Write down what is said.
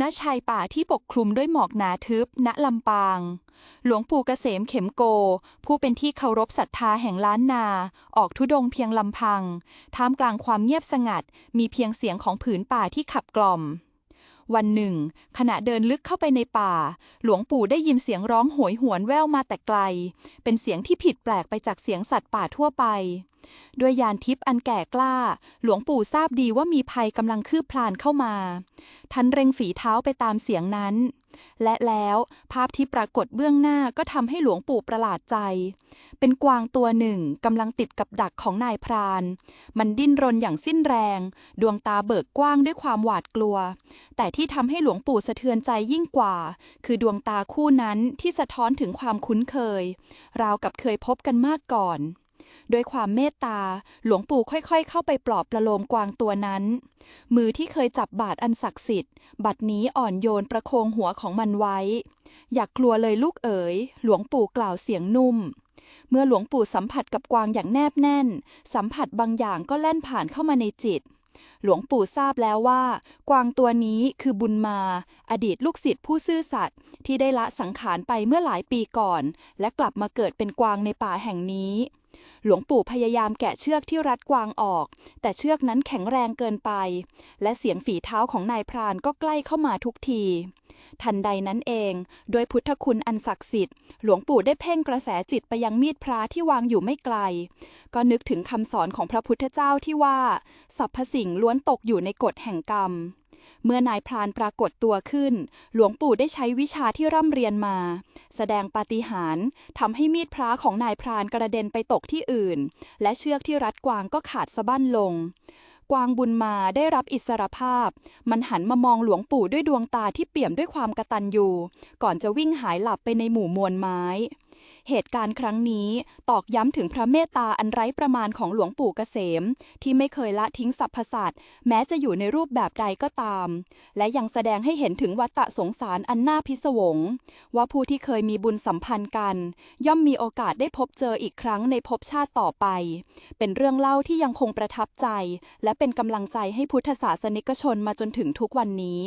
ณชายป่าที่ปกคลุมด้วยหมอกหนาทึบ ณลำปาง หลวงปู่เกษมเข็มโก ผู้เป็นที่เคารพศรัทธาแห่งล้านนา ออกทุดงเพียงลำพัง ท่ามกลางความเงียบสงัด มีเพียงเสียงของผืนป่าที่ขับกล่อม วันหนึ่ง ขณะเดินลึกเข้าไปในป่า หลวงปู่ได้ยินเสียงร้องโหยหวนแว่วมาแต่ไกล เป็นเสียงที่ผิดแปลกไปจากเสียงสัตว์ป่าทั่วไป ด้วยยานทิพย์อันแก่กล้า หลวงปู่ทราบดีว่ามีภัยกำลังคืบคลานเข้ามาท่านเร่งฝีเท้าไปตามเสียงนั้น และแล้วภาพที่ปรากฏเบื้องหน้าก็ทำให้หลวงปู่ประหลาดใจ เป็นกวางตัวหนึ่งกำลังติดกับดักของนายพราน มันดิ้นรนอย่างสิ้นแรง ดวงตาเบิกกว้างด้วยความหวาดกลัว แต่ที่ทำให้หลวงปู่สะเทือนใจยิ่งกว่า คือดวงตาคู่นั้นที่สะท้อนถึงความคุ้นเคย ราวกับเคยพบกันมากก่อน ด้วยความเมตตา หลวงปู่ค่อยๆ เข้าไปปลอบประโลมกวางตัวนั้น มือที่เคยจับบาดอันศักดิ์สิทธิ์ บัดนี้อ่อนโยนประโคองหัวของมันไว้ อย่ากกลัวเลยลูกเอ๋ย หลวงปู่กล่าวเสียงนุ่ม เมื่อหลวงปู่สัมผัสกับกวางอย่างแนบแน่น สัมผัสบางอย่างก็แล่นผ่านเข้ามาในจิตหลวงปู่ทราบแล้วว่า กวางตัวนี้คือบุญมา อดีตลูกศิษย์ผู้ซื่อสัตย์ที่ได้ละสังขารไปเมื่อหลายปีก่อน และกลับมาเกิดเป็นกวางในป่าแห่งนี้ หลวงปู่พยายามแกะเชือกที่รัดกวางออก แต่เชือกนั้นแข็งแรงเกินไป และเสียงฝีเท้าของนายพรานก็ใกล้เข้ามาทุกที ทันใดนั้นเอง โดวยพุทธคุณอันศักดิ์สิทธิ์ หลวงปู่ได้เพ่งกระแสจิตไปยังมีดพระที่วางอยู่ไม่ไกล ก็นึกถึงคำสอนของพระพุทธเจ้าที่ว่าสรรพสิ่งล้วนตกอยู่ในกฎแห่งกรรมเมื่อนายพรานปรากฏตัวขึ้น หลวงปู่ได้ใช้วิชาที่ร่ำเรียนมา แสดงปาฏิหาริย์ทำให้มีดพระของนายพรานกระเด็นไปตกที่อื่น และเชือกที่รัดกวางก็ขาดสะบั้นลง กวางบุญมาได้รับอิสรภาพ มันหันมามองหลวงปู่ด้วยดวงตาที่เปี่ยมด้วยความกระตันยูก่อนจะวิ่งหายหลับไปในหมู่มวลไม้ เหตุการณ์ครั้งนี้ตอกย้ำถึงพระเมตตาอันไร้ประมาณของหลวงปู่เกษม ที่ไม่เคยละทิ้งสรรพสัตว์แม้จะอยู่ในรูปแบบใดก็ตาม และยังแสดงให้เห็นถึงวัฏสงสารอันน่าพิศวง ว่าผู้ที่เคยมีบุญสัมพันธ์กัน ย่อมมีโอกาสได้พบเจออีกครั้งในภพชาติต่อไป เป็นเรื่องเล่าที่ยังคงประทับใจ และเป็นกำลังใจให้พุทธศาสนิกชนมาจนถึงทุกวันนี้